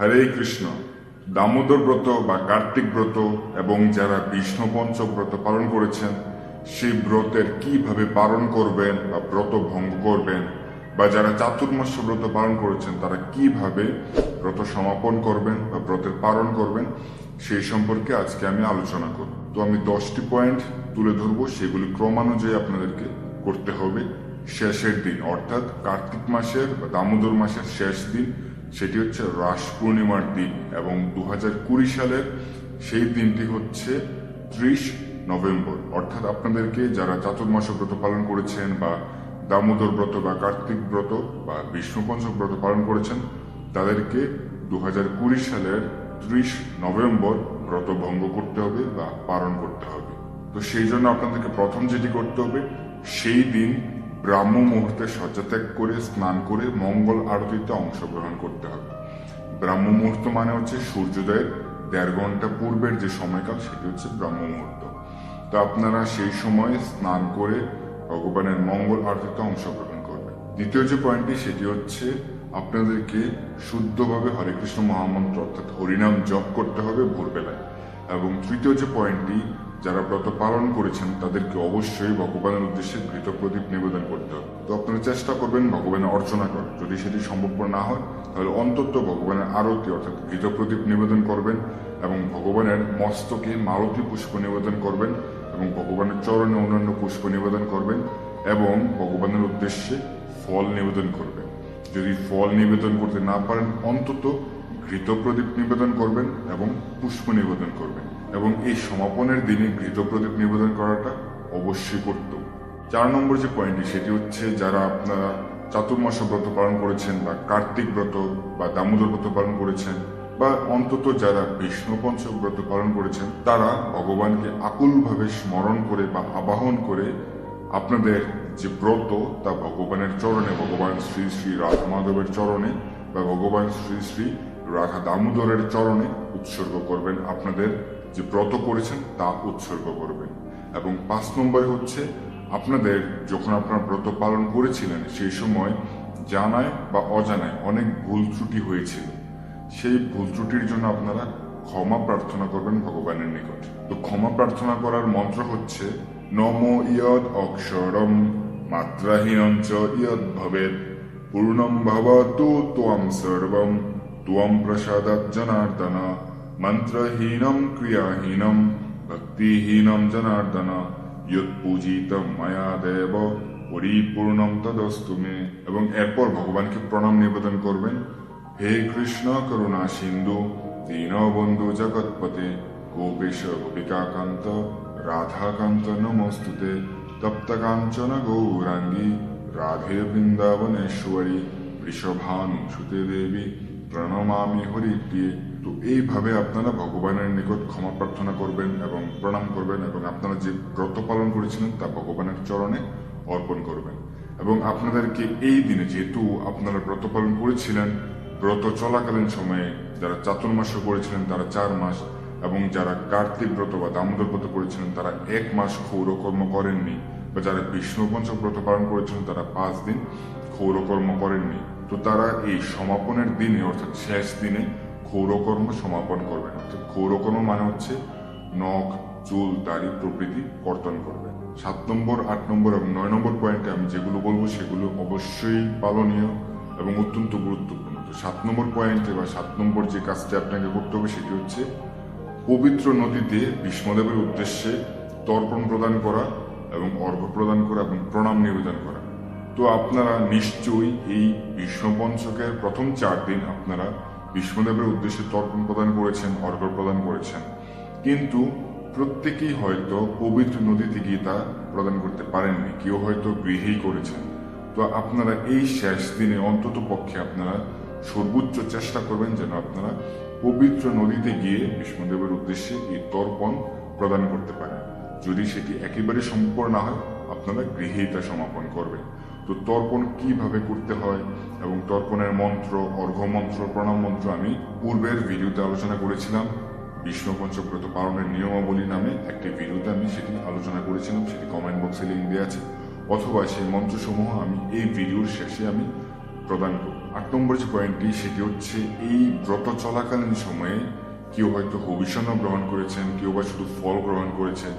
হরে কৃষ্ণ। দামোদর ব্রত বা কার্তিক ব্রত এবং যারা বিষ্ণু পঞ্চক ব্রত পালন করেছেন, সেই ব্রতের কীভাবে পালন করবেন বা ব্রত ভঙ্গ করবেন বা যারা চাতুর্মাস্য ব্রত পালন করেছেন, তারা কীভাবে ব্রত সমাপন করবেন বা ব্রতের পালন করবেন, সেই সম্পর্কে আজকে আমি আলোচনা করব। তো আমি দশটি পয়েন্ট তুলে ধরবো, সেগুলি ক্রমানুযায়ী আপনাদেরকে করতে হবে। শেষের দিন, অর্থাৎ কার্তিক মাসের বা দামোদর মাসের শেষ দিন সেটি হচ্ছে রাস পূর্ণিমার দিন এবং দু সালের সেই দিনটি হচ্ছে ত্রিশ নভেম্বর। অর্থাৎ আপনাদেরকে যারা চাতুর্মাস ব্রত পালন করেছেন বা দামোদর ব্রত বা কার্তিক ব্রত বা বিষ্ণু পঞ্চক ব্রত পালন করেছেন, তাদেরকে দু সালের ত্রিশ নভেম্বর ব্রত ভঙ্গ করতে হবে বা পালন করতে হবে। তো সেই জন্য আপনাদেরকে প্রথম যেটি করতে হবে, সেই দিন ব্রাহ্ম মুহূর্তে শয্যাত্যাগ করে, স্নান করে মঙ্গল আরতিতে অংশগ্রহণ করতে হবে। ব্রাহ্ম মুহূর্ত মানে হচ্ছে সূর্যোদয়ের দেড় ঘণ্টা পূর্বের যে সময়কাল, সেটি হচ্ছে ব্রাহ্ম মুহূর্ত। তো আপনারা সেই সময় স্নান করে ভগবানের মঙ্গল আরতিতে অংশগ্রহণ করবেন। দ্বিতীয় যে পয়েন্টটি, সেটি হচ্ছে আপনাদেরকে শুদ্ধভাবে হরে কৃষ্ণ মহামন্ত্র অর্থাৎ হরিনাম জপ করতে হবে ভোরবেলায়। এবং তৃতীয় যে পয়েন্টটি যারা ব্রত পালন করেছেন, তাদেরকে অবশ্যই ভগবানের উদ্দেশ্যে ঘৃত প্রদীপ নিবেদন করতে হবে। তো আপনারা চেষ্টা করবেন ভগবানের অর্চনা করার। যদি সেটি সম্ভবপর না হয়, তাহলে অন্তত ভগবানের আরতি, অর্থাৎ ঘৃত প্রদীপ নিবেদন করবেন এবং ভগবানের মস্তকে মালতী পুষ্প নিবেদন করবেন এবং ভগবানের চরণে অন্যান্য পুষ্প নিবেদন করবেন এবং ভগবানের উদ্দেশ্যে ফল নিবেদন করবেন। যদি ফল নিবেদন করতে না পারেন, অন্তত ঘৃত প্রদীপ নিবেদন করবেন এবং পুষ্প নিবেদন করবেন। এবং এই সমাপনের দিনে ঘৃত প্রদীপ নিবেদন করাটা অবশ্যই করত চার নম্বর যে পয়েন্টটি সেটি হচ্ছে যারা আপনারা চাতুর্মাস ব্রত পালন করেছেন বা কার্তিক ব্রত বা দামোদর ব্রত পালন করেছেন বা অন্তত যারা বিষ্ণু পঞ্চক ব্রত পালন করেছেন, তারা ভগবানকে আকুলভাবে স্মরণ করে বা আবাহন করে আপনাদের যে ব্রত, তা ভগবানের চরণে, ভগবান শ্রী শ্রী রাধা মাধবের চরণে বা ভগবান শ্রী শ্রী রাধা দামোদরের চরণে উৎসর্গ করবেন আপনাদের যে ব্রত করেছেন, তা উৎসর্গ করবেন। এবং পাঁচ নম্বরে হচ্ছে, আপনাদের যখন আপনারা ব্রত পালন করেছিলেন, সেই সময় জানায় বা অজানায় অনেক ভুল ত্রুটি হয়েছিল। সেই ভুল ত্রুটির জন্য আপনারা ক্ষমা প্রার্থনা করবেন ভগবানের নিকট। তো ক্ষমা প্রার্থনা করার মন্ত্র হচ্ছে, নম ইয়দ অক্ষরম মাত্রাহীনম চ ইয়দ ভবেদ পূর্ণম ভবতু ত্বম সর্বম ত্বম প্রসাদাৎ জনার্দন। ক্রিয়াহীনম ভক্তিহীনম জনার্দন ইয়ৎ পূজিতম মায়া দেব পরিপূর্ণম তদস্তু মে এবং এরপর ভগবানকে প্রণাম নিবেদন করবেন। হে কৃষ্ণ করুণা সিন্ধু দীনবন্ধু জগৎপতে, গোপেশ গোপিকাকান্ত, রাধাকান্ত নমস্তুতে, তপ্তকাঞ্চন গৌরাঙ্গী, রাধে বৃন্দাবনেশ্বরী বৃষভানু সুতে দেবী প্রণমামি হরিপ্রিয়ে তো এইভাবে আপনারা ভগবানের নিকট ক্ষমা প্রার্থনা করবেন এবং প্রণাম করবেন এবং আপনারা যে ব্রত পালন করেছিলেন তা ভগবানের চরণে অর্পণ করবেন। এবং আপনাদেরকে এই দিনে যেহেতু আপনারা ব্রত পালন করেছিলেন, ব্রত চলাকালীন সময়ে যারা চাতুর্মাস করেছিলেন তারা চার মাস এবং যারা কার্তিক ব্রত বা দামোদর ব্রত করেছিলেন তারা এক মাস ক্ষৌরকর্ম করেননি। বা যারা বিষ্ণু পঞ্চক ব্রত পালন করেছিলেন তারা পাঁচ দিন ক্ষৌরকর্ম করেননি। তো তারা এই সমাপনের দিনে, অর্থাৎ শেষ দিনে ক্ষৌরকর্ম সমাপন করবেন। অর্থাৎ ক্ষৌরকর্ম মানে হচ্ছে নখ, চুল, দাড়ি প্রভৃতি কর্তন করবেন। সাত নম্বর, আট নম্বর এবং নয় নম্বর পয়েন্টে আমি যেগুলো বলব সেগুলো অবশ্যই পালনীয় এবং অত্যন্ত গুরুত্বপূর্ণ। তো সাত নম্বর পয়েন্টে বা সাত নম্বর যে কাজটি আপনাকে করতে হবে সেটি হচ্ছে পবিত্র নদীতে ভীষ্মদেবের উদ্দেশ্যে তর্পণ প্রদান করা এবং অর্ঘ্য প্রদান করা এবং প্রণাম নিবেদন করা। তো আপনারা নিশ্চয়ই এই ভীষ্ম পঞ্চকের প্রথম চার দিন আপনারা ভীষ্মদেবের উদ্দেশ্যে তর্পণ প্রদান করেছেন, অর্ঘ্য প্রদান করেছেন। কিন্তু প্রত্যেকেই হয়তো পবিত্র নদীতে গিয়ে তা প্রদান করতে পারেননি, কেউ হয়তো গৃহেই করেছেন। তো আপনারা এই শেষ দিনে অন্তত পক্ষে আপনারা সর্বোচ্চ চেষ্টা করবেন যেন আপনারা পবিত্র নদীতে গিয়ে বিষ্ণুদেবের উদ্দেশ্যে এই তর্পণ প্রদান করতে পারেন। যদি সেটি একেবারে সম্ভব না হয়, আপনারা গৃহেই তা সমাপন করবেন। তো তর্পণ কীভাবে করতে হয় এবং তর্পণের মন্ত্র অর্ঘ্য মন্ত্র প্রণাম মন্ত্র আমি পূর্বের ভিডিওতে আলোচনা করেছিলাম। বিষ্ণু পঞ্চব্রত পালনের নিয়মাবলী নামে একটি ভিডিওতে আমি সেটি আলোচনা করেছিলাম, সেটি কমেন্ট বক্সে লিঙ্ক দেওয়া আছে। অথবা সেই মন্ত্রসমূহ আমি এই ভিডিওর শেষে আমি প্রদান করব। আট নম্বর যে পয়েন্টটি সেটি হচ্ছে এই ব্রত চলাকালীন সময়ে কেউ হয়তো হবিষণ্য গ্রহণ করেছেন, কেউ বা শুধু ফল গ্রহণ করেছেন।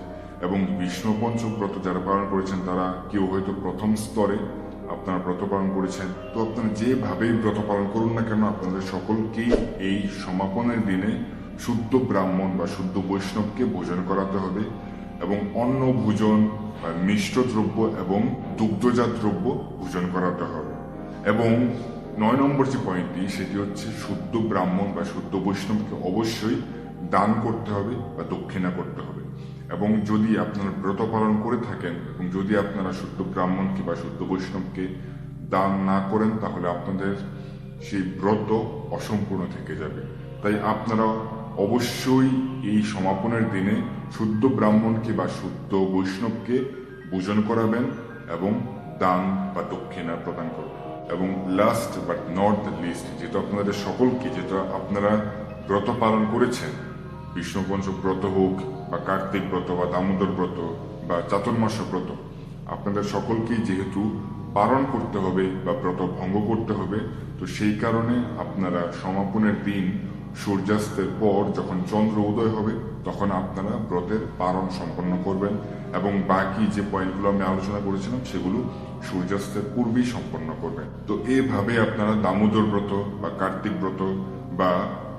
এবং বিষ্ণু পঞ্চক ব্রত যারা পালন করেছেন, তারা কেউ হয়তো প্রথম স্তরে আপনারা ব্রত পালন করেছেন। তো আপনারা যেভাবেই ব্রত পালন করুন না কেন, আপনাদের সকলকেই এই সমাপনের দিনে শুদ্ধ ব্রাহ্মণ বা শুদ্ধ বৈষ্ণবকে ভোজন করাতে হবে এবং অন্ন ভোজন মিষ্ট দ্রব্য এবং দুগ্ধজাত দ্রব্য ভোজন করাতে হবে। এবং নয় নম্বর যে পয়েন্টটি, সেটি হচ্ছে শুদ্ধ ব্রাহ্মণ বা শুদ্ধ বৈষ্ণবকে অবশ্যই দান করতে হবে বা দক্ষিণা করতে হবে। এবং যদি আপনারা ব্রত পালন করে থাকেন এবং যদি আপনারা শুদ্ধ ব্রাহ্মণকে বা শুদ্ধ বৈষ্ণবকে দান না করেন, তাহলে আপনাদের সেই ব্রত অসম্পূর্ণ থেকে যাবে। তাই আপনারা অবশ্যই এই সমাপনের দিনে শুদ্ধ ব্রাহ্মণকে বা শুদ্ধ বৈষ্ণবকে পূজন করাবেন এবং দান বা দক্ষিণা প্রদান করবেন। এবং last but not the least যেটা আপনাদের সকলকে যেটা আপনারা ব্রত পালন করেছেন বিষ্ণুপঞ্চ ব্রত হোক বা কার্তিক ব্রত বা দামোদর ব্রত বা চাতুর্মাস ব্রত, আপনাদের সকলকেই যেহেতু পালন করতে হবে বা ব্রত ভঙ্গ করতে হবে, তো সেই কারণে আপনারা সমাপনের দিন সূর্যাস্তের পর যখন চন্দ্র উদয় হবে, তখন আপনারা ব্রতের পালন সম্পন্ন করবেন এবং বাকি যে পয়েন্টগুলো আমি আলোচনা করেছিলাম, সেগুলো সূর্যাস্তের পূর্বেই সম্পন্ন করবেন। তো এভাবে আপনারা দামোদর ব্রত বা কার্তিক ব্রত বা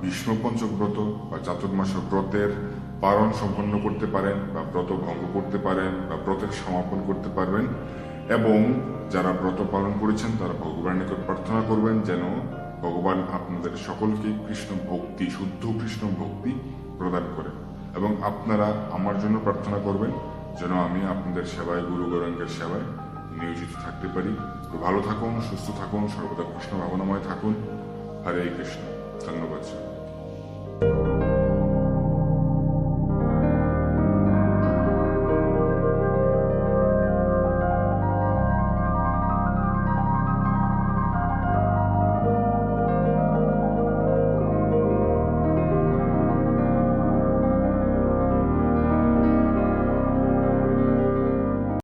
বিষ্ণু পঞ্চক ব্রত বা চাতুর্মাস ব্রতের পালন সম্পন্ন করতে পারেন, বা ব্রত ভঙ্গ করতে পারেন, বা ব্রতের সমাপন করতে পারবেন, এবং যারা ব্রত পালন করেছেন, তারা ভগবানের নিকট প্রার্থনা করবেন যেন ভগবান আপনাদের সকলকে কৃষ্ণ ভক্তি, শুদ্ধ কৃষ্ণ ভক্তি প্রদান করেন। এবং আপনারা আমার জন্য প্রার্থনা করবেন যেন আমি আপনাদের সেবায়, গুরু গৌরাঙ্গের সেবায় নিয়োজিত থাকতে পারি। তো ভালো থাকুন, সুস্থ থাকুন, সর্বদা কৃষ্ণ ভাবনাময় থাকুন। হরে কৃষ্ণ। ধন্যবাদ